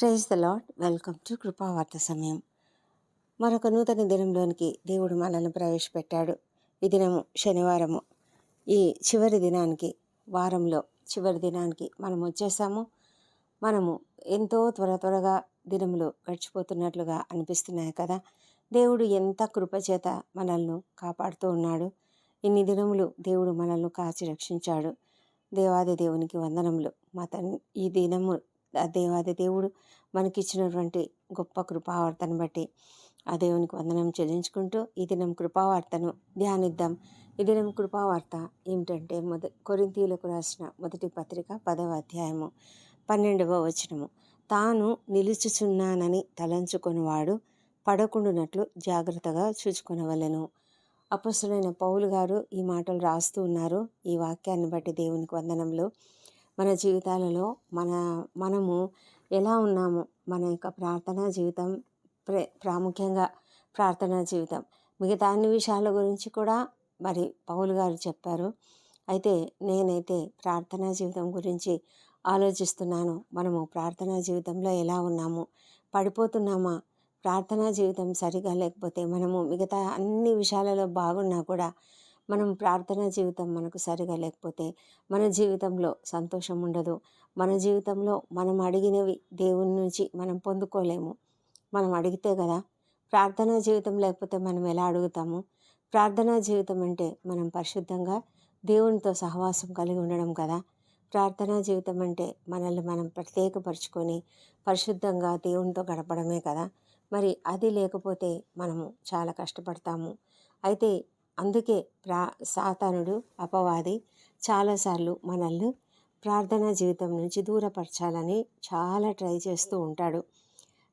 Praise the Lord welcome to కృపావార్త సమయం. మరొక నూతన దినంలోనికి దేవుడు మనల్ని ప్రవేశపెట్టాడు. ఈ దినము శనివారము. ఈ చివరి దినానికి వారంలో చివరి దినానికి మనం వచ్చేసాము. మనము ఎంతో త్వర త్వరగా దినములు గడిచిపోతున్నట్లుగా అనిపిస్తున్నాయి కదా. దేవుడు ఎంత కృపచేత మనల్ని కాపాడుతూ ఉన్నాడు. ఇన్ని దినములు దేవుడు మనల్ని కాచి రక్షించాడు. దేవాది దేవునికి వందనములు. మా తన్ ఈ దినము దేవాది దేవుడు మనకిచ్చినటువంటి గొప్ప కృపావార్తను బట్టి ఆ దేవునికి వందనం చెల్లించుకుంటూ ఈ దినం కృపావార్తను ధ్యానిద్దాం. ఈ దినం కృపావార్త ఏమిటంటే మొద కొరింతీయులకు రాసిన మొదటి పత్రిక పదవ అధ్యాయము పన్నెండవ వచనము. తాను నిలుచుచున్నానని తలంచుకొనివాడు పడకుండునట్లు జాగ్రత్తగా చూచుకునవలను. అపస్సులైన పౌలు గారు ఈ మాటలు రాస్తూ ఉన్నారు. ఈ వాక్యాన్ని బట్టి దేవునికి వందనంలో మన జీవితాలలో మన మనము ఎలా ఉన్నాము మన యొక్క ప్రార్థనా జీవితం ప్రే ప్రాముఖ్యంగా ప్రార్థనా జీవితం. మిగతా అన్ని విషయాల గురించి కూడా మరి పౌలు గారు చెప్పారు. అయితే నేనైతే ప్రార్థనా జీవితం గురించి ఆలోచిస్తున్నాను. మనము ప్రార్థనా జీవితంలో ఎలా ఉన్నాము పడిపోతున్నామా ప్రార్థనా జీవితం సరిగా లేకపోతే మనము మిగతా అన్ని విషయాలలో బాగున్నా కూడా మనం ప్రార్థనా జీవితం మనకు సరిగా లేకపోతే మన జీవితంలో సంతోషం ఉండదు. మన జీవితంలో మనం అడిగినవి దేవుని నుంచి మనం పొందుకోలేము. మనం అడిగితే కదా ప్రార్థనా జీవితం లేకపోతే మనం ఎలా అడుగుతాము? ప్రార్థనా జీవితం అంటే మనం పరిశుద్ధంగా దేవునితో సహవాసం కలిగి ఉండడం కదా. ప్రార్థనా జీవితం అంటే మనల్ని మనం ప్రత్యేకపరుచుకొని పరిశుద్ధంగా దేవునితో గడపడమే కదా. మరి అది లేకపోతే మనము చాలా కష్టపడతాము. అయితే అందుకే ప్రా సాతానుడు అపవాది చాలాసార్లు మనల్ని ప్రార్థనా జీవితం నుంచి దూరపరచాలని చాలా ట్రై చేస్తూ ఉంటాడు.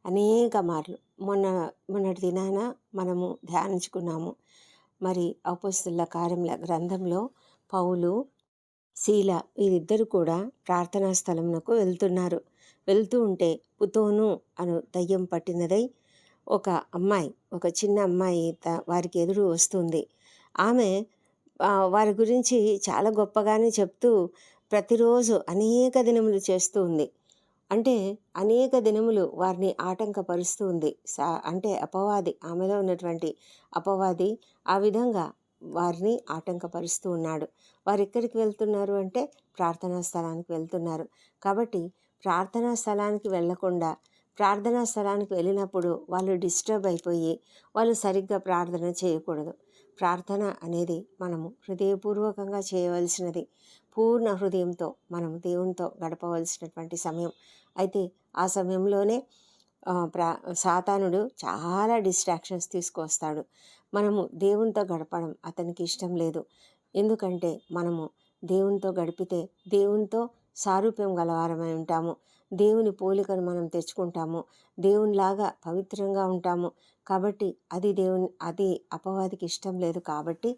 అనేక మార్లు. మొన్న మొన్నటి దినాన మనము ధ్యానించుకున్నాము. మరి అపోస్తుల కార్యముల గ్రంథంలో పౌలు శీల వీరిద్దరు కూడా ప్రార్థనా స్థలమునకు వెళ్తున్నారు. వెళ్తూ ఉంటే పుతోను అను దయ్యం పట్టినదై ఒక అమ్మాయి ఒక చిన్న అమ్మాయి త- వారికి ఎదురు వస్తుంది. ఆమె వారి గురించి చాలా గొప్పగానే చెప్తూ ప్రతిరోజు అనేక దినములు చేస్తూ ఉంది. అంటే అనేక దినములు వారిని ఆటంకపరుస్తూ ఉంది. సా అంటే అపవాది ఆమెలో ఉన్నటువంటి అపవాది ఆ విధంగా వారిని ఆటంకపరుస్తూ ఉన్నాడు. వారు ఎక్కడికి వెళ్తున్నారు అంటే ప్రార్థనా స్థలానికి వెళ్తున్నారు. కాబట్టి ప్రార్థనా స్థలానికి వెళ్ళకుండా ప్రార్థనా స్థలానికి వెళ్ళినప్పుడు వాళ్ళు డిస్టర్బ్ అయిపోయి వాళ్ళు సరిగ్గా ప్రార్థన చేయకూడదు. ప్రార్థన అనేది మనము హృదయపూర్వకంగా చేయవలసినది. పూర్ణ హృదయంతో మనం దేవునితో గడపవలసినటువంటి సమయం. అయితే ఆ సమయంలోనే ప్రా సాతానుడు చాలా డిస్ట్రాక్షన్స్ తీసుకొస్తాడు మనము దేవునితో గడపడం అతనికి ఇష్టం లేదు. ఎందుకంటే మనము దేవునితో గడిపితే దేవునితో సారూప్యం గలవారమై ఉంటాము. దేవుని పోలికను మనం తెచ్చుకుంటాము. దేవునిలాగా పవిత్రంగా ఉంటాము. కాబట్టి అది దేవుని అది అపవాదికి ఇష్టం లేదు కాబట్టి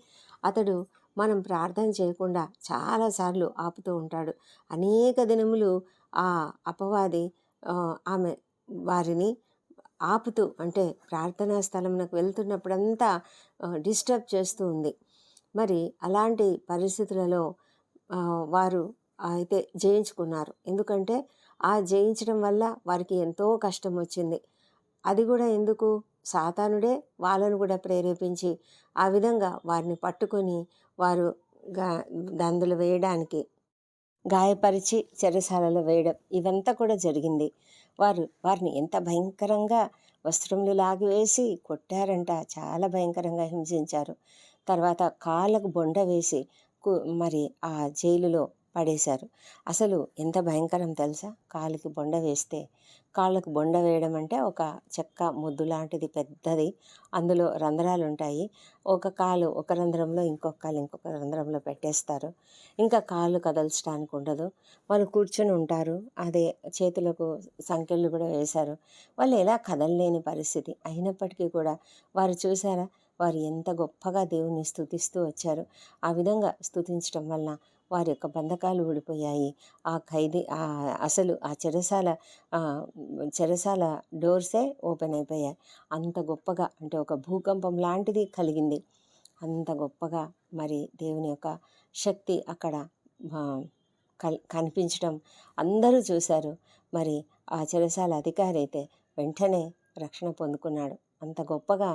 అతడు మనం ప్రార్థన చేయకుండా చాలాసార్లు ఆపుతూ ఉంటాడు. అనేక దినములు ఆ అపవాది ఆమె వారిని ఆపుతూ అంటే ప్రార్థనా స్థలమునకు వెళ్తున్నప్పుడంతా డిస్టర్బ్ చేస్తూ ఉంది. మరి అలాంటి పరిస్థితులలో వారు అయితే జయించుకున్నారు. ఎందుకంటే ఆ జయించడం వల్ల వారికి ఎంతో కష్టం వచ్చింది అది కూడా ఎందుకు? సాతానుడే వాళ్ళను కూడా ప్రేరేపించి ఆ విధంగా వారిని పట్టుకొని వారు గా దందులు వేయడానికి గాయపరిచి చెరసాలలో వేయడం ఇవంతా కూడా జరిగింది. వారు వారిని ఎంత భయంకరంగా వస్త్రములు లాగివేసి కొట్టారంట. చాలా భయంకరంగా హింసించారు. తర్వాత కాళ్ళకు బొండ వేసి కు- మరి ఆ జైలులో పడేశారు. అసలు ఎంత భయంకరం తెలుసా? కాలుకి బొండ వేస్తే కాళ్ళకు బొండ వేయడం అంటే ఒక చెక్క ముద్దు లాంటిది పెద్దది. అందులో రంధ్రాలు ఉంటాయి ఒక కాలు ఒక రంధ్రంలో ఇంకొక కాలు ఇంకొక రంధ్రంలో పెట్టేస్తారు. ఇంకా కాళ్ళు కదల్చడానికి ఉండదు. వాళ్ళు కూర్చొని ఉంటారు. అదే చేతులకు సంఖ్యలు కూడా వేశారు. వాళ్ళు ఎలా కదలలేని పరిస్థితి. అయినప్పటికీ కూడా వారు చూసారా? వారు ఎంత గొప్పగా దేవుని స్తుతిస్తూ వచ్చారు. ఆ విధంగా స్థుతించడం వల్ల వారి యొక్క బంధకాలు ఊడిపోయాయి. ఆ ఖైదీ ఆ అసలు ఆ చెరసాల చెరసాల డోర్సే ఓపెన్ అయిపోయాయి. అంత గొప్పగా అంటే ఒక భూకంపం లాంటిది కలిగింది. అంత గొప్పగా మరి దేవుని యొక్క శక్తి అక్కడ కల్ కనిపించడం అందరూ చూశారు. మరి ఆ చెరసాల అధికారి అయితే వెంటనే రక్షణ పొందుకున్నాడు. అంత గొప్పగా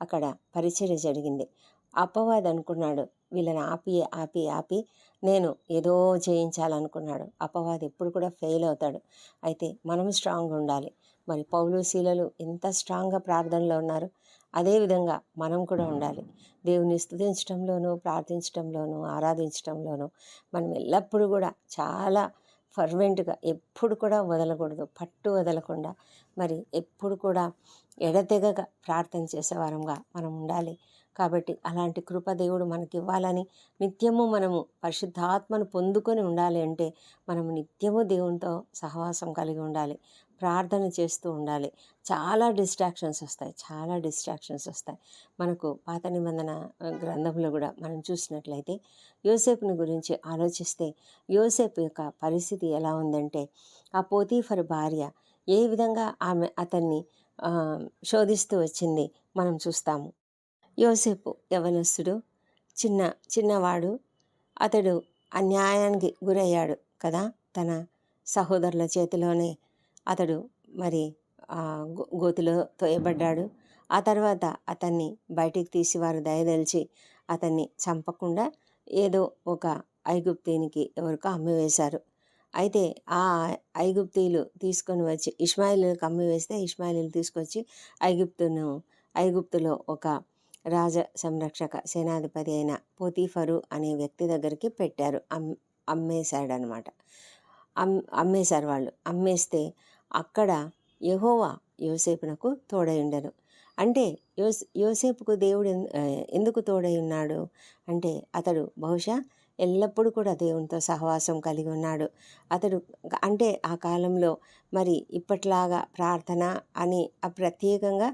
అక్కడ పరిచర్య జరిగింది. అపవాది అనుకున్నాడు వీళ్ళని ఆపి ఆపి ఆపి నేను ఏదో చేయించాలనుకున్నాడు అపవాది ఎప్పుడు కూడా ఫెయిల్ అవుతాడు. అయితే మనం స్ట్రాంగ్ ఉండాలి. మరి పౌలు శీలలు ఎంత స్ట్రాంగ్గా ప్రార్థనలో ఉన్నారు? అదేవిధంగా మనం కూడా ఉండాలి. దేవుని స్థుతించడంలోనూ ప్రార్థించడంలోనూ ఆరాధించడంలోనూ మనం ఎల్లప్పుడూ కూడా చాలా ఫర్వెంట్గా ఎప్పుడు కూడా వదలకూడదు. పట్టు వదలకుండా మరి ఎప్పుడు కూడా ఎడతెగక ప్రార్థన చేసేవారంగా మనం ఉండాలి. కాబట్టి అలాంటి కృప దేవుడు మనకి ఇవ్వాలని నిత్యము మనము పరిశుద్ధాత్మను పొందుకొని ఉండాలి అంటే మనము నిత్యము దేవునితో సహవాసం కలిగి ఉండాలి ప్రార్థన చేస్తూ ఉండాలి. చాలా డిస్ట్రాక్షన్స్ వస్తాయి చాలా డిస్ట్రాక్షన్స్ వస్తాయి. మనకు పాత నిబంధన గ్రంథంలో కూడా మనం చూసినట్లయితే యోసేపుని గురించి ఆలోచిస్తే యోసేపు యొక్క పరిస్థితి ఎలా ఉందంటే ఆ పోతీఫర్ భార్య ఏ విధంగా ఆమె అతన్ని శోధిస్తూ వచ్చింది మనం చూస్తాము. యోసేపు యవనస్తుడు చిన్న చిన్నవాడు. అతడు అన్యాయానికి గురయ్యాడు కదా తన సహోదరుల చేతిలోనే. అతడు మరి ఆ, గో- గోతిలో తోయబడ్డాడు. ఆ తర్వాత అతన్ని బయటికి తీసి వారు దయదలిచి అతన్ని చంపకుండా ఏదో ఒక ఐగుప్తీనికి ఎవరికో అమ్మివేశారు. అయితే ఆ ఐగుప్తీలు తీసుకొని వచ్చి ఇస్మాయిలీలకు అమ్మివేస్తే ఇస్మాయిలీలు తీసుకొచ్చి ఐగుప్తును ఐగుప్తులో ఒక రాజ సంరక్షక సేనాధిపతి అయిన పోతీఫరు అనే వ్యక్తి దగ్గరికి పెట్టారు. అమ్ అమ్మేశాడనమాట. అమ్ అమ్మేశారు వాళ్ళు. అమ్మేస్తే అక్కడ యహోవా యోసేపునకు తోడై ఉండరు అంటే యోస్ యోసేపుకు దేవుడు ఎందుకు తోడై ఉన్నాడు అంటే అతడు బహుశా ఎల్లప్పుడూ కూడా దేవునితో సహవాసం కలిగి ఉన్నాడు. అతడు అంటే ఆ కాలంలో మరి ఇప్పట్లాగా ప్రార్థన అని ప్రత్యేకంగా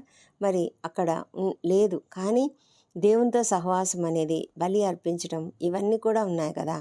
మరి అక్కడ లేదు. కానీ దేవునితో సహవాసం అనేది బలి అర్పించడం ఇవన్నీ కూడా ఉన్నాయి కదా.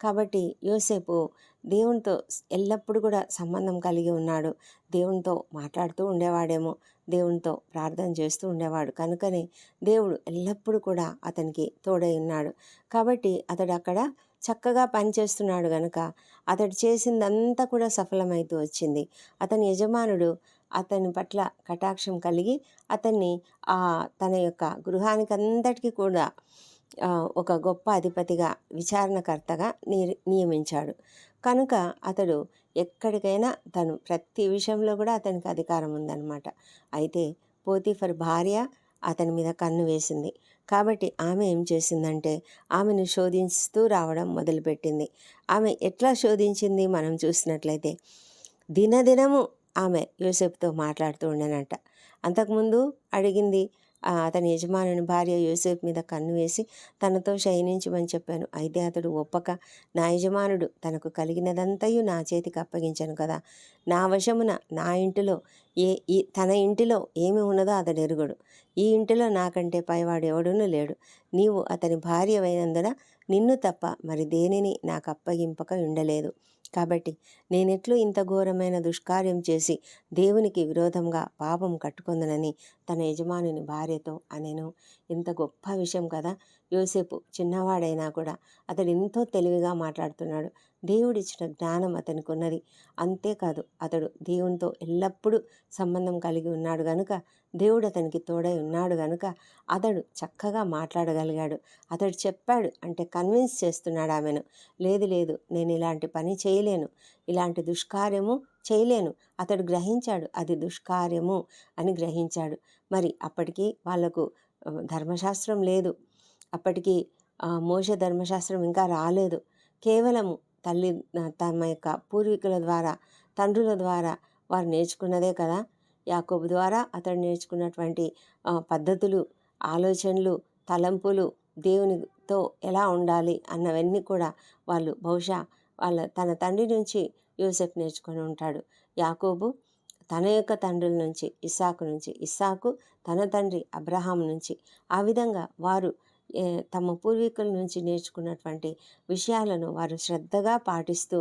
కాబట్టి యోసేపు దేవునితో ఎల్లప్పుడూ కూడా సంబంధం కలిగి ఉన్నాడు. దేవునితో మాట్లాడుతూ ఉండేవాడేమో దేవునితో ప్రార్థన చేస్తూ ఉండేవాడు. కనుకనే దేవుడు ఎల్లప్పుడూ కూడా అతనికి తోడై ఉన్నాడు. కాబట్టి అతడు అక్కడ చక్కగా పనిచేస్తున్నాడు గనుక అతడు చేసిందంతా కూడా సఫలమైతూ వచ్చింది. అతని యజమానుడు అతని పట్ల కటాక్షం కలిగి అతన్ని ఆ తన యొక్క గృహానికి అందరికీ కూడా ఒక గొప్ప అధిపతిగా విచారణకర్తగా నియమించాడు. కనుక అతడు ఎక్కడికైనా తను ప్రతి విషయంలో కూడా అతనికి అధికారం ఉందన్నమాట. అయితే పోతీఫర్ భార్య అతని మీద కన్ను వేసింది. కాబట్టి ఆమె ఏం చేసిందంటే ఆమెను శోధిస్తూ రావడం మొదలుపెట్టింది. ఆమె ఎట్లా శోధించింది మనం చూసినట్లయితే దినదినము ఆమె యూసేఫ్తో మాట్లాడుతూ ఉండేనంట. అంతకుముందు అడిగింది అతని యజమానుని భార్య యూసేఫ్ మీద కన్ను వేసి తనతో శయనించమని చెప్పాను. అయితే అతడు ఒప్పక నా యజమానుడు తనకు కలిగినదంతయు నా చేతికి అప్పగించాను కదా. నా వశమున నా ఇంటిలో ఏ ఈ తన ఇంటిలో ఏమి ఉన్నదో అతడు ఎరుగుడు. ఈ ఇంటిలో నాకంటే పైవాడు ఎవడునూ లేడు. నీవు అతని భార్యవైనందున నిన్ను తప్ప మరి దేనిని నాకు అప్పగింపక ఉండలేదు. కాబట్టి నేనెట్లు ఇంత ఘోరమైన దుష్కార్యం చేసి దేవునికి విరోధంగా పాపం కట్టుకుందనని తన యజమానుని భార్యతో అనెను. ఇంత గొప్ప విషయం కదా? యోసేపు చిన్నవాడైనా కూడా అతడు ఎంతో తెలివిగా మాట్లాడుతున్నాడు. దేవుడిచ్చిన జ్ఞానం అతనికి ఉన్నది అంతేకాదు అతడు దేవునితో ఎల్లప్పుడూ సంబంధం కలిగి ఉన్నాడు గనుక దేవుడు అతనికి తోడై ఉన్నాడు గనుక అతడు చక్కగా మాట్లాడగలిగాడు. అతడు చెప్పాడు అంటే కన్విన్స్ చేస్తున్నాడు ఆమెను. లేదు లేదు నేను ఇలాంటి పని చేయలేను. ఇలాంటి దుష్కార్యము చేయలేను. అతడు గ్రహించాడు అది దుష్కార్యము అని గ్రహించాడు. మరి అప్పటికి వాళ్ళకు ధర్మశాస్త్రం లేదు. అప్పటికి మోష ధర్మశాస్త్రం ఇంకా రాలేదు. కేవలము తల్లి తమ యొక్క పూర్వీకుల ద్వారా తండ్రుల ద్వారా వారు నేర్చుకున్నదే కదా. యాకోబు ద్వారా అతడు నేర్చుకున్నటువంటి పద్ధతులు ఆలోచనలు తలంపులు దేవునితో ఎలా ఉండాలి అన్నవన్నీ కూడా వాళ్ళు బహుశా వాళ్ళ తన తండ్రి నుంచి యూసెఫ్ నేర్చుకొని ఉంటాడు. యాకోబు తన యొక్క తండ్రుల నుంచి ఇస్సాకు నుంచి ఇస్సాకు తన తండ్రి అబ్రహాం నుంచి. ఆ విధంగా వారు తమ పూర్వీకుల నుంచి నేర్చుకున్నటువంటి విషయాలను వారు శ్రద్ధగా పాటిస్తూ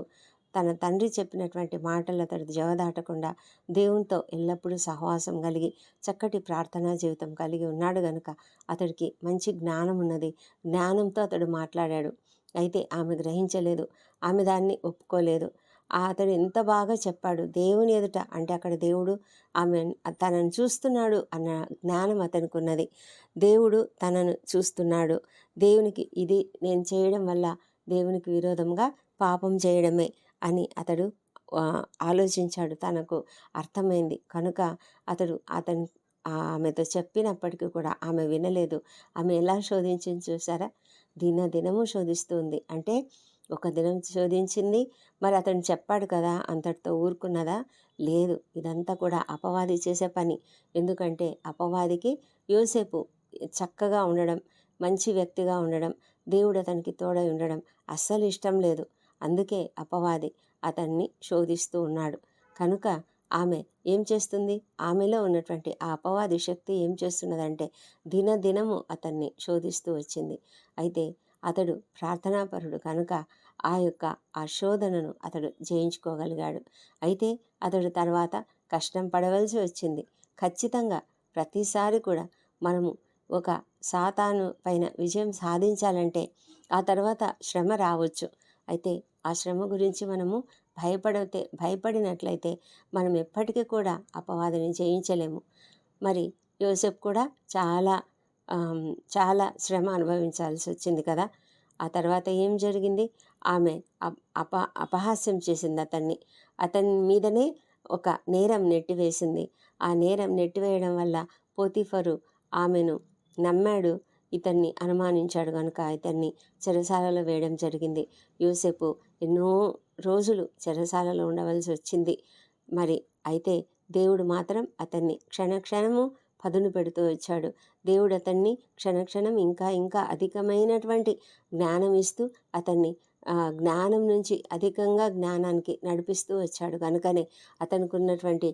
తన తండ్రి చెప్పినటువంటి మాటలు అతడు జవదాటకుండా దేవునితో ఎల్లప్పుడూ సహవాసం కలిగి చక్కటి ప్రార్థనా జీవితం కలిగి ఉన్నాడు గనుక అతడికి మంచి జ్ఞానం ఉన్నది జ్ఞానంతో అతడు మాట్లాడాడు. అయితే ఆమె గ్రహించలేదు. ఆమె దాన్ని ఒప్పుకోలేదు. అతడు ఎంత బాగా చెప్పాడు. దేవుని ఎదుట అంటే అక్కడ దేవుడు ఆమె తనను చూస్తున్నాడు అన్న జ్ఞానం అతనికి ఉన్నది. దేవుడు తనను చూస్తున్నాడు. దేవునికి ఇది నేను చేయడం వల్ల దేవునికి విరోధంగా పాపం చేయడమే అని అతడు ఆలోచించాడు. తనకు అర్థమైంది. కనుక అతడు అతను ఆమెతో చెప్పినప్పటికీ కూడా ఆమె వినలేదు. ఆమె ఎలా శోధించింది చూసారా? దిన దినము శోధిస్తుంది అంటే ఒక దినం శోధించింది. మరి అతను చెప్పాడు కదా అంతటితో ఊరుకున్నదా? లేదు ఇదంతా కూడా అపవాది చేసే పని. ఎందుకంటే అపవాదికి యోసేపు చక్కగా ఉండడం మంచి వ్యక్తిగా ఉండడం దేవుడు అతనికి తోడై ఉండడం అస్సలు ఇష్టం లేదు. అందుకే అపవాది అతన్ని శోధిస్తూ ఉన్నాడు. కనుక ఆమె ఏం చేస్తుంది? ఆమెలో ఉన్నటువంటి ఆ అపవాది శక్తి ఏం చేస్తున్నదంటే దినదినము అతన్ని శోధిస్తూ వచ్చింది. అయితే అతడు ప్రార్థనాపరుడు. కనుక ఆ యొక్క ఆ శోధనను అతడు జయించుకోగలిగాడు. అయితే అతడు తర్వాత కష్టం పడవలసి వచ్చింది. ఖచ్చితంగా ప్రతిసారి కూడా మనము ఒక సాతాను పైన విజయం సాధించాలంటే ఆ తర్వాత శ్రమ రావచ్చు. అయితే ఆ శ్రమ గురించి మనము భయపడితే భయపడినట్లయితే మనం ఎప్పటికీ కూడా అపవాదిని జయించలేము. మరి యోసెఫ్ కూడా చాలా చాలా శ్రమ అనుభవించాల్సి వచ్చింది కదా. ఆ తర్వాత ఏం జరిగింది? ఆమె అప- అప అపహాస్యం చేసింది అతన్ని. అతని మీదనే ఒక నేరం నెట్టివేసింది. ఆ నేరం నెట్టివేయడం వల్ల పోతిఫరు ఆమెను నమ్మాడు. ఇతన్ని అనుమానించాడు కనుక ఇతన్ని చెరసాలలో వేయడం జరిగింది. యోసేపు ఎన్నో రోజులు చెరసాలలో ఉండవలసి వచ్చింది. మరి అయితే దేవుడు మాత్రం అతన్ని క్షణక్షణము పదును పెడుతూ వచ్చాడు. దేవుడు అతన్ని క్షణక్షణం ఇంకా ఇంకా అధికమైనటువంటి జ్ఞానం ఇస్తూ అతన్ని జ్ఞానం నుంచి అధికంగా జ్ఞానానికి నడిపిస్తూ వచ్చాడు. కనుకనే అతనికి ఉన్నటువంటి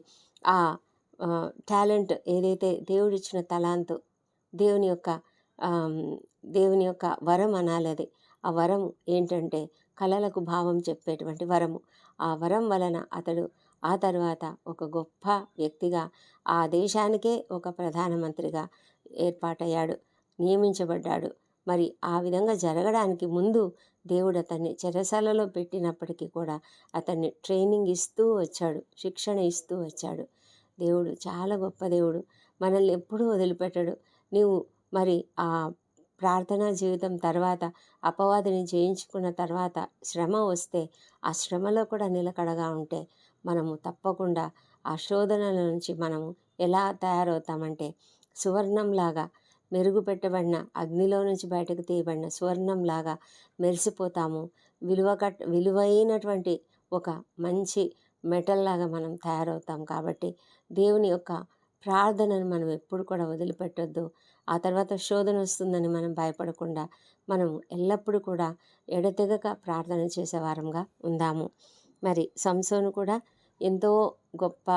ఆ టాలెంట్ ఏదైతే దేవుడిచ్చిన తలాంతు దేవుని యొక్క దేవుని యొక్క వరం అనాలది ఆ వరం ఏంటంటే కళలకు భావం చెప్పేటువంటి వరము. ఆ వరం వలన అతడు ఆ తర్వాత ఒక గొప్ప వ్యక్తిగా ఆ దేశానికే ఒక ప్రధానమంత్రిగా ఏర్పాటయ్యాడు నియమించబడ్డాడు. మరి ఆ విధంగా జరగడానికి ముందు దేవుడు అతన్ని చెరసాలలో పెట్టినప్పటికీ కూడా అతన్ని ట్రైనింగ్ ఇస్తూ వచ్చాడు శిక్షణ ఇస్తూ వచ్చాడు. దేవుడు చాలా గొప్ప దేవుడు. మనల్ని ఎప్పుడూ వదిలిపెట్టడు. నీవు మరి ఆ ప్రార్థనా జీవితం తర్వాత అపవాదిని జయించుకున్న తర్వాత శ్రమ వస్తే ఆ శ్రమలో కూడా నిలకడగా ఉంటే మనము తప్పకుండా ఆ శోధనల నుంచి మనము ఎలా తయారవుతామంటే సువర్ణంలాగా మెరుగుపెట్టబడిన అగ్నిలో నుంచి బయటకు తీయబడిన స్వర్ణంలాగా మెరిసిపోతాము. విలువ కట్ విలువైనటువంటి ఒక మంచి మెటల్ లాగా మనం తయారవుతాం కాబట్టి దేవుని యొక్క ప్రార్థనను మనం ఎప్పుడు కూడా వదిలిపెట్టొద్దు. ఆ తర్వాత శోధన వస్తుందని మనం భయపడకుండా మనం ఎల్లప్పుడూ కూడా ఎడతెగక ప్రార్థన చేసేవారంగా ఉందాము. మరి సంసోను కూడా ఎంతో గొప్ప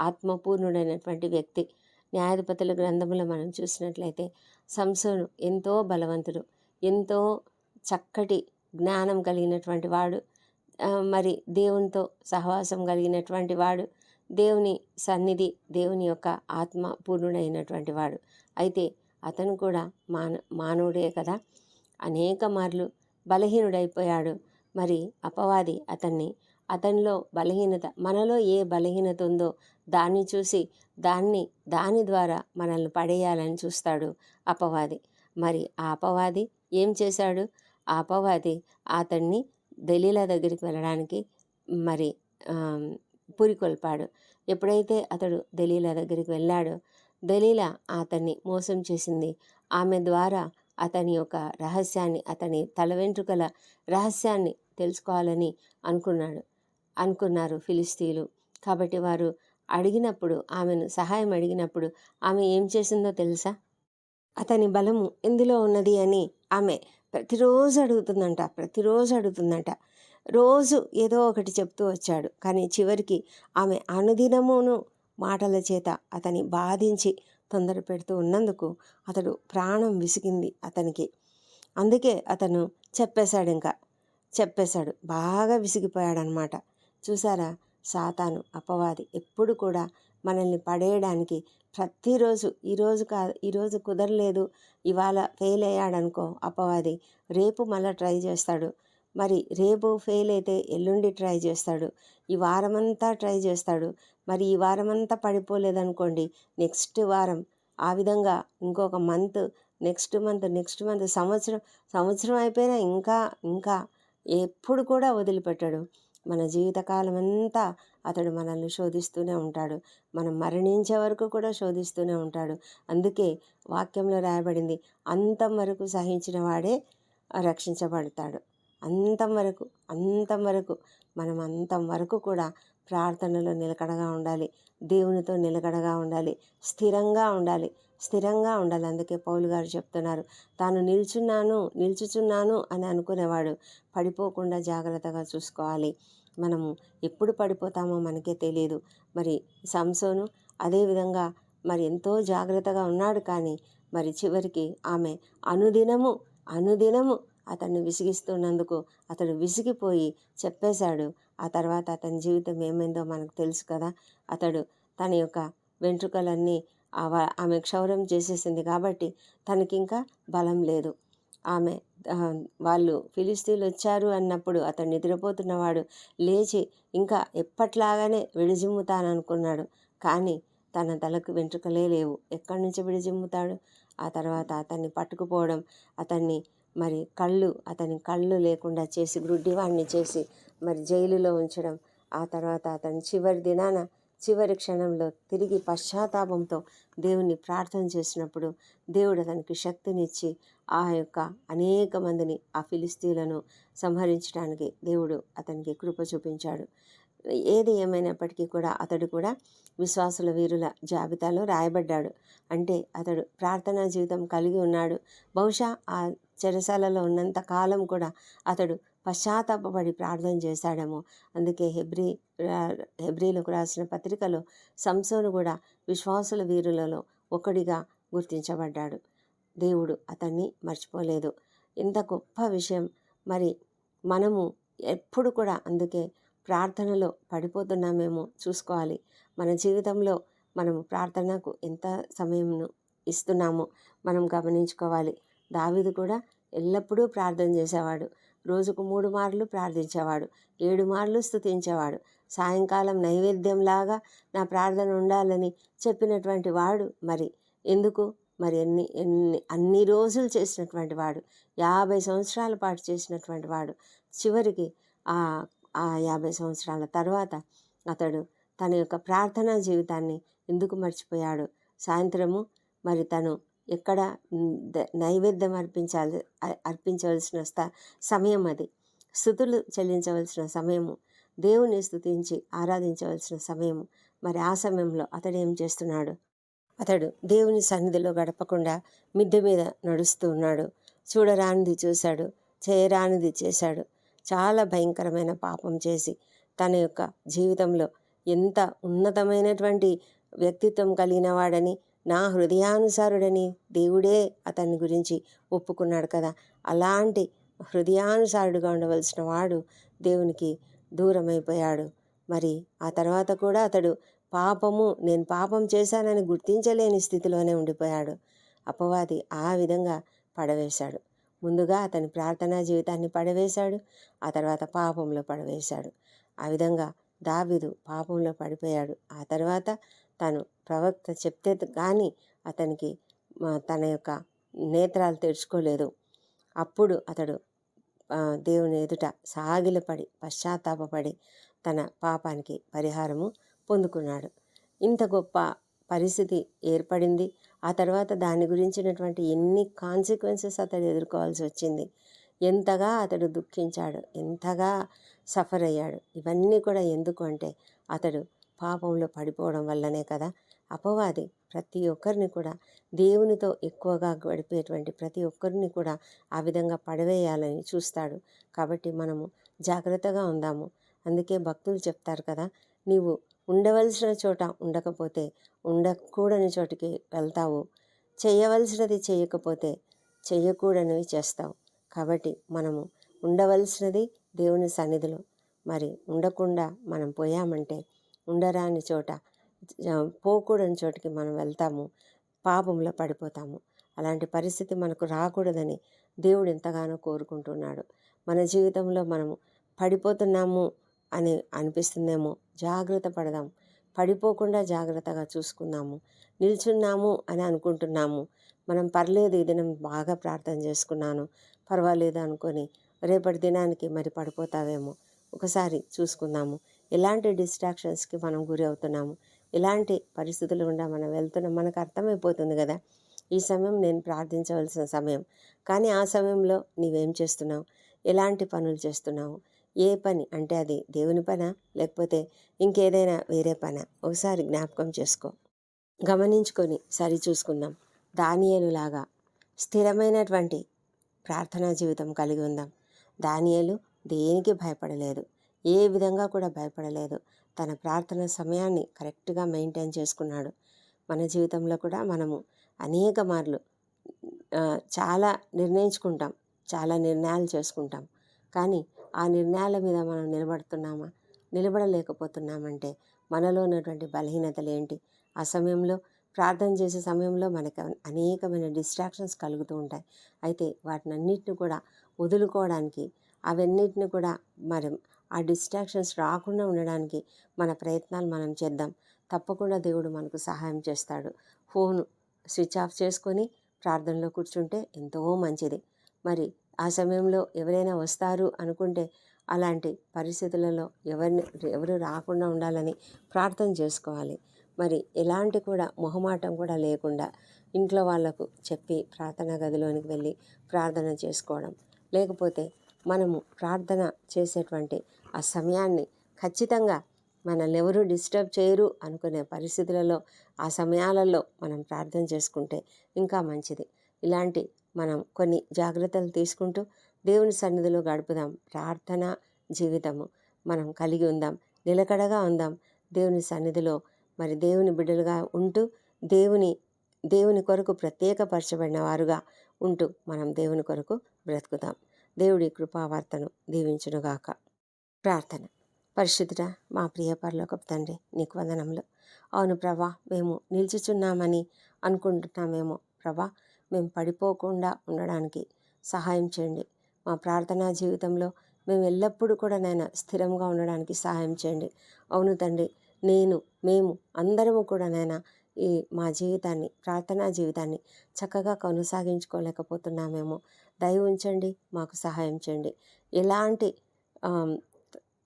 ఆత్మపూర్ణుడైనటువంటి వ్యక్తి. న్యాయాధిపతుల గ్రంథంలో మనం చూసినట్లయితే సంసోను ఎంతో బలవంతుడు ఎంతో చక్కటి జ్ఞానం కలిగినటువంటి వాడు. మరి దేవునితో సహవాసం కలిగినటువంటి వాడు దేవుని సన్నిధి దేవుని యొక్క ఆత్మ పూర్ణుడైనటువంటి వాడు. అయితే అతను కూడా మాన మానవుడే కదా. అనేక మార్లు బలహీనుడైపోయాడు. మరి అపవాది అతన్ని అతనిలో బలహీనత మనలో ఏ బలహీనత ఉందో దాన్ని చూసి దాన్ని దాని ద్వారా మనల్ని పడేయాలని చూస్తాడు అపవాది. మరి ఆ అపవాది ఏం చేశాడు? ఆ అపవాది అతన్ని దలీలా దగ్గరికి వెళ్ళడానికి మరి పురికొల్పాడు ఎప్పుడైతే అతడు దలీలా దగ్గరికి వెళ్ళాడో దలీలా అతన్ని మోసం చేసింది. ఆమె ద్వారా అతని యొక్క రహస్యాన్ని అతని తల వెంట్రుకల రహస్యాన్ని తెలుసుకోవాలని అనుకున్నాడు. అనుకున్నారు ఫిలిస్తీలు కాబట్టి వారు అడిగినప్పుడు ఆమెను సహాయం అడిగినప్పుడు ఆమె ఏం చేసిందో తెలుసా? అతని బలము ఎందులో ఉన్నది అని ఆమె ప్రతిరోజు అడుగుతుందంట ప్రతిరోజు అడుగుతుందంట. రోజు ఏదో ఒకటి చెప్తూ వచ్చాడు. కానీ చివరికి ఆమె అనుదినమును మాటల చేత అతని బాధించి తొందర పెడుతూ ఉన్నందుకు అతడు ప్రాణం విసిగింది అతనికి. అందుకే అతను చెప్పేశాడు ఇంకా. చెప్పేశాడు. బాగా విసిగిపోయాడనమాట. చూసారా? సాతాను అపవాది ఎప్పుడు కూడా మనల్ని పడేయడానికి ప్రతిరోజు ఈరోజు కా ఈరోజు కుదరలేదు ఇవాళ ఫెయిల్ అయ్యాడనుకో అపవాది. రేపు మళ్ళీ ట్రై చేస్తాడు. మరి రేపు ఫెయిల్ అయితే ఎల్లుండి ట్రై చేస్తాడు. ఈ వారమంతా ట్రై చేస్తాడు. మరి ఈ వారమంతా పడిపోలేదనుకోండి నెక్స్ట్ వారం ఆ విధంగా ఇంకొక month next month next month సంవత్సరం సంవత్సరం అయిపోయినా ఇంకా ఇంకా ఎప్పుడు కూడా వదిలిపెట్టాడు. మన జీవితకాలం అంతా అతడు మనల్ని శోధిస్తూనే ఉంటాడు. మనం మరణించే వరకు కూడా శోధిస్తూనే ఉంటాడు. అందుకే వాక్యంలో రాయబడింది అంతం వరకు సహించిన వాడే రక్షించబడతాడు. అంతం వరకు అంతం వరకు మనం అంతం వరకు కూడా ప్రార్థనలో నిలకడగా ఉండాలి దేవునితో నిలకడగా ఉండాలి స్థిరంగా ఉండాలి స్థిరంగా ఉండాలి. అందుకే పౌలు గారు చెప్తున్నారు తాను నిల్చున్నాను నిల్చుచున్నాను అని అనుకునేవాడు. పడిపోకుండా జాగ్రత్తగా చూసుకోవాలి. మనము ఎప్పుడు పడిపోతామో మనకే తెలియదు మరి సంసోను అదేవిధంగా మరి ఎంతో జాగ్రత్తగా ఉన్నాడు కానీ మరి చివరికి ఆమె అనుదినము అనుదినము అతన్ని విసిగిస్తున్నందుకు అతడు విసిగిపోయి చెప్పేశాడు. ఆ తర్వాత అతని జీవితం ఏమైందో మనకు తెలుసు కదా. అతడు తన యొక్క వెంట్రుకలన్నీ ఆమె క్షౌరం చేసేసింది కాబట్టి తనకి ఇంకా బలం లేదు. ఆమె వాళ్ళు ఫిలిస్తీన్లు వచ్చారు అన్నప్పుడు అతను నిద్రపోతున్నవాడు లేచి ఇంకా ఎప్పట్లాగానే విడిజిమ్ముతాననుకున్నాడు. కానీ తన తలకు వెంట్రుకలే లేవు. ఎక్కడి నుంచి విడిజిమ్ముతాడు? ఆ తర్వాత అతన్ని పట్టుకుపోవడం అతన్ని మరి కళ్ళు అతని కళ్ళు లేకుండా చేసి గ్రుడ్డివాణ్ణి చేసి మరి జైలులో ఉంచడం ఆ తర్వాత అతని చివరి దినాన చివరి క్షణంలో తిరిగి పశ్చాత్తాపంతో దేవుణ్ణి ప్రార్థన చేసినప్పుడు దేవుడు అతనికి శక్తినిచ్చి ఆ యొక్క అనేక మందిని ఆ ఫిలిస్తీన్లను సంహరించడానికి దేవుడు అతనికి కృప చూపించాడు. ఏది ఏమైనప్పటికీ కూడా అతడు కూడా విశ్వాసుల వీరుల జాబితాలో రాయబడ్డాడు. అంటే అతడు ప్రార్థనా జీవితం కలిగి ఉన్నాడు. బహుశా ఆ చెరసాలలో ఉన్నంత కాలం కూడా అతడు పశ్చాత్తాపపడి ప్రార్థన చేశాడేమో. అందుకే హెబ్రి హెబ్రిలకు రాసిన పత్రికలో సంసోను కూడా విశ్వాసుల వీరులలో ఒకడిగా గుర్తించబడ్డాడు. దేవుడు అతన్ని మర్చిపోలేదు. ఇంత గొప్ప విషయం. మరి మనము ఎప్పుడు కూడా అందుకే ప్రార్థనలో పడిపోతున్నామేమో చూసుకోవాలి. మన జీవితంలో మనము ప్రార్థనకు ఎంత సమయంను ఇస్తున్నామో మనం గమనించుకోవాలి. దావిది కూడా ఎల్లప్పుడూ ప్రార్థన చేసేవాడు. రోజుకు మూడు మార్లు ప్రార్థించేవాడు ఏడు మార్లు స్థుతించేవాడు సాయంకాలం నైవేద్యంలాగా నా ప్రార్థన ఉండాలని చెప్పినటువంటి వాడు మరి. ఎందుకు? మరి ఎన్ని ఎన్ని అన్ని రోజులు చేసినటువంటి వాడు యాభై సంవత్సరాల పాటు చేసినటువంటి వాడు. చివరికి ఆ ఆ యాభై సంవత్సరాల తర్వాత అతడు తన యొక్క ప్రార్థనా జీవితాన్ని ఎందుకు మర్చిపోయాడు? సాయంత్రము మరి తను ఎక్కడ ద- నైవేద్యం అర్పించాలి అర్పించవలసిన స్థ సమయం అది. స్థుతులు చెల్లించవలసిన సమయము. దేవుని స్థుతించి ఆరాధించవలసిన సమయము. మరి ఆ సమయంలో అతడు ఏం చేస్తున్నాడు? అతడు దేవుని సన్నిధిలో గడపకుండా మిద్దె మీద నడుస్తూ ఉన్నాడు. చూడరానిది చూశాడు చేయరానిది చేశాడు. చాలా భయంకరమైన పాపం చేసి తన యొక్క జీవితంలో ఎంత ఉన్నతమైనటువంటి వ్యక్తిత్వం కలిగిన వాడని నా హృదయానుసారుడని దేవుడే అతని గురించి ఒప్పుకున్నాడు కదా. అలాంటి హృదయానుసారుడుగా ఉండవలసిన వాడు దేవునికి దూరమైపోయాడు. మరి ఆ తర్వాత కూడా అతడు పాపము నేను పాపం చేశానని గుర్తించలేని స్థితిలోనే ఉండిపోయాడు. అపవాది ఆ విధంగా పడవేశాడు. ముందుగా అతని ప్రార్థనా జీవితాన్ని పడవేశాడు ఆ తర్వాత పాపంలో పడవేశాడు. ఆ విధంగా దావిదు పాపంలో పడిపోయాడు. ఆ తర్వాత తను ప్రవక్త చెప్తే కానీ అతనికి తన యొక్క నేత్రాలు తెరుచుకోలేదు. అప్పుడు అతడు దేవుని ఎదుట సాగిలపడి పశ్చాత్తాపపడి తన పాపానికి పరిహారము పొందుకున్నాడు. ఇంత గొప్ప పరిస్థితి ఏర్పడింది. ఆ తర్వాత దాని గురించినటువంటి ఎన్ని కాన్సిక్వెన్సెస్ అతడు ఎదుర్కోవాల్సి వచ్చింది. ఎంతగా అతడు దుఃఖించాడు ఎంతగా సఫర్ అయ్యాడు ఇవన్నీ కూడా ఎందుకు అంటే అతడు పాపంలో పడిపోవడం వల్లనే కదా అపవాది ప్రతి ఒక్కరిని కూడా దేవునితో ఎక్కువగా గడిపేటువంటి ప్రతి ఒక్కరిని కూడా ఆ విధంగా పడవేయాలని చూస్తాడు. కాబట్టి మనము జాగ్రత్తగా ఉందాము. అందుకే భక్తులు చెప్తారు కదా నీవు ఉండవలసిన చోట ఉండకపోతే ఉండకూడని చోటికి వెళ్తావు. చేయవలసినది చేయకపోతే చేయకూడనివి చేస్తావు. కాబట్టి మనము ఉండవలసినది దేవుని సన్నిధిలో. మరి ఉండకుండా మనం పోయామంటే ఉండరాని చోట పోకూడని చోటికి మనం వెళ్తాము. పాపంలో పడిపోతాము. అలాంటి పరిస్థితి మనకు రాకూడదని దేవుడు ఎంతగానో కోరుకుంటున్నాడు. మన జీవితంలో మనము పడిపోతున్నాము అని అనిపిస్తుందేమో జాగ్రత్త పడదాం. పడిపోకుండా జాగ్రత్తగా చూసుకుందాము. నిల్చున్నాము అని అనుకుంటున్నాము. మనం పర్లేదు ఈ దినం బాగా ప్రార్థన చేసుకున్నాను. పర్వాలేదు అనుకొని రేపటి దినానికి మరి పడిపోతావేమో ఒకసారి చూసుకుందాము. ఎలాంటి డిస్ట్రాక్షన్స్కి మనం గురి అవుతున్నాము? ఎలాంటి పరిస్థితులు గుండా మనం వెళ్తున్నాం? మనకు అర్థమైపోతుంది కదా. ఈ సమయం నేను ప్రార్థించవలసిన సమయం. కానీ ఆ సమయంలో నీవేం చేస్తున్నావు? ఎలాంటి పనులు చేస్తున్నావు? ఏ పని? అంటే అది దేవుని పన? లేకపోతే ఇంకేదైనా వేరే పన? ఒకసారి జ్ఞాపకం చేసుకో. గమనించుకొని సరి చూసుకుందాం. దానియలులాగా స్థిరమైనటువంటి ప్రార్థనా జీవితం కలిగి ఉందాం. దానియలు దేనికి భయపడలేదు. ఏ విధంగా కూడా భయపడలేదు. తన ప్రార్థన సమయాన్ని కరెక్ట్గా మెయింటైన్ చేసుకున్నాడు. మన జీవితంలో కూడా మనము అనేక మార్లు చాలా నిర్ణయించుకుంటాం. చాలా నిర్ణయాలు చేసుకుంటాం. కానీ ఆ నిర్ణయాల మీద మనం నిలబడుతున్నామా? నిలబడలేకపోతున్నామంటే మనలో ఉన్నటువంటి బలహీనతలు ఏంటి? ఆ సమయంలో ప్రార్థన చేసే సమయంలో మనకు అనేకమైన డిస్ట్రాక్షన్స్ కలుగుతూ ఉంటాయి. అయితే వాటిని అన్నిటిని కూడా వదులుకోవడానికి అవన్నిటిని కూడా మరి ఆ డిస్ట్రాక్షన్స్ రాకుండా ఉండడానికి మన ప్రయత్నాలు మనం చేద్దాం. తప్పకుండా దేవుడు మనకు సహాయం చేస్తాడు. ఫోన్ స్విచ్ ఆఫ్ చేసుకొని ప్రార్థనలో కూర్చుంటే ఎంతో మంచిది. మరి ఆ సమయంలో ఎవరైనా వస్తారు అనుకుంటే అలాంటి పరిస్థితులలో ఎవరిని ఎవరు రాకుండా ఉండాలని ప్రార్థన చేసుకోవాలి. మరి ఎలాంటి కూడా మొహమాటం కూడా లేకుండా ఇంట్లో వాళ్ళకు చెప్పి ప్రార్థనా గదిలోనికి వెళ్ళి ప్రార్థన చేసుకోవడం. లేకపోతే మనము ప్రార్థన చేసేటువంటి ఆ సమయాన్ని ఖచ్చితంగా మనల్ని ఎవరు డిస్టర్బ్ చేయరు అనుకునే పరిస్థితులలో ఆ సమయాలలో మనం ప్రార్థన చేసుకుంటే ఇంకా మంచిది. ఇలాంటి మనం కొన్ని జాగ్రత్తలు తీసుకుంటూ దేవుని సన్నిధిలో గడుపుదాం. ప్రార్థన జీవితము మనం కలిగి ఉందాం. నిలకడగా ఉందాం. దేవుని సన్నిధిలో మరి దేవుని బిడ్డలుగా ఉంటూ దేవుని దేవుని కొరకు ప్రత్యేకపరచబడిన వారుగా ఉంటూ మనం దేవుని కొరకు బ్రతుకుదాం. దేవుడి కృపావార్తను దీవించునుగాక. ప్రార్థన. పరిశుద్ధుడ మా ప్రియ పరలోకపు తండ్రి నీకు వందనములు. అవును ప్రభా మేము నిల్చుచున్నామని అనుకుంటున్నామేమో ప్రభా మేము పడిపోకుండా ఉండడానికి సహాయం చేయండి. మా ప్రార్థనా జీవితంలో మేము ఎల్లప్పుడూ కూడా నాయన స్థిరంగా ఉండడానికి సహాయం చేయండి. అవును తండ్రి నేను మేము అందరము కూడా నాయన ఈ మా జీవితాన్ని ప్రార్థనా జీవితాన్ని చక్కగా కొనసాగించుకోలేకపోతున్నామేమో. దయ ఉంచండి మాకు సహాయం చేయండి. ఎలాంటి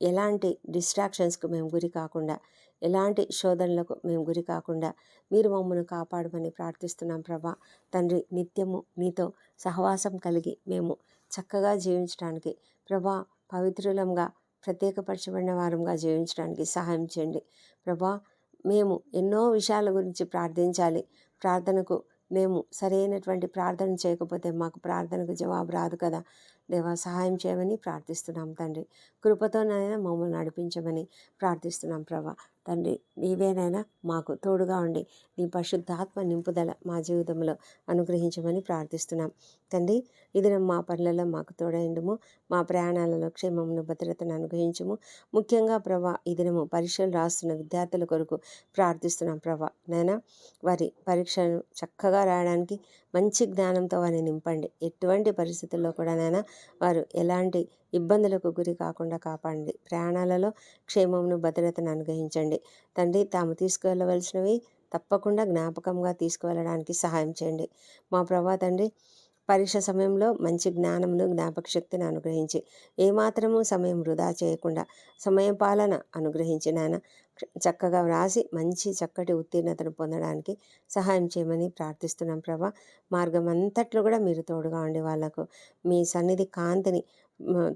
ఎలాంటి డిస్ట్రాక్షన్స్కు మేము గురి కాకుండా ఎలాంటి శోధనలకు మేము గురి కాకుండా మీరు మమ్మల్ని కాపాడమని ప్రార్థిస్తున్నాం ప్రభా. తండ్రి నిత్యము మీతో సహవాసం కలిగి మేము చక్కగా జీవించడానికి ప్రభా పవిత్రులంగా ప్రత్యేకపరచబడిన వారంగా జీవించడానికి సహాయం చేయండి. ప్రభా మేము ఎన్నో విషయాల గురించి ప్రార్థించాలి. ప్రార్థనకు మేము సరైనటువంటి ప్రార్థన చేయకపోతే మాకు ప్రార్థనకు జవాబు రాదు కదా. దేవా సహాయం చేయమని ప్రార్థిస్తున్నాం తండ్రి. కృపతోనైనా మమ్మల్ని నడిపించమని ప్రార్థిస్తున్నాం ప్రభా. తండ్రి నీవేనైనా మాకు తోడుగా ఉండి నీ పరిశుద్ధాత్మ నింపుదల మా జీవితంలో అనుగ్రహించమని ప్రార్థిస్తున్నాం. తండ్రి ఇది మా పనులలో మాకు తోడైండుము. మా ప్రయాణాలలో క్షేమమును భద్రతను అనుగ్రహించము. ముఖ్యంగా ప్రభా ఈ దినము పరీక్షలు రాస్తున్న విద్యార్థుల కొరకు ప్రార్థిస్తున్నాం ప్రభా. నైనా వారి పరీక్షను చక్కగా రాయడానికి మంచి జ్ఞానంతో వారిని నింపండి. ఎటువంటి పరిస్థితుల్లో కూడానైనా వారు ఎలాంటి ఇబ్బందులకు గురి కాకుండా కాపాడండి. ప్రయాణాలలో క్షేమమును భద్రతను అనుగ్రహించండి. తండ్రి తాము తీసుకువెళ్ళవలసినవి తప్పకుండా జ్ఞాపకంగా తీసుకువెళ్ళడానికి సహాయం చేయండి. మా ప్రభా తండ్రి పరీక్ష సమయంలో మంచి జ్ఞానమును జ్ఞాపక శక్తిని అనుగ్రహించి ఏమాత్రము సమయం వృధా చేయకుండా సమయం పాలన అనుగ్రహించి నాయన చక్కగా వ్రాసి మంచి చక్కటి ఉత్తీర్ణతను పొందడానికి సహాయం చేయమని ప్రార్థిస్తున్నాం ప్రభా. మార్గం అంతట్లో కూడా మీరు తోడుగా ఉండే వాళ్ళకు మీ సన్నిధి కాంతిని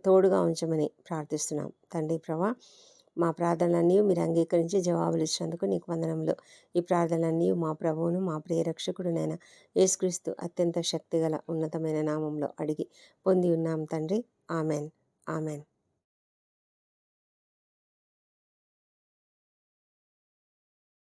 తోడుగా ఉంచమని ప్రార్థిస్తున్నాం. తండ్రి ప్రభా మా ప్రార్థనలన్నీ మీరు అంగీకరించి జవాబులు ఇచ్చినందుకు నీకు వందనములు. ఈ ప్రార్థనలన్నీ మా ప్రభువును మా ప్రియరక్షకుడునైన యేసుక్రీస్తు అత్యంత శక్తిగల ఉన్నతమైన నామంలో అడిగి పొంది ఉన్నాం తండ్రి. ఆమెన్. ఆమెన్.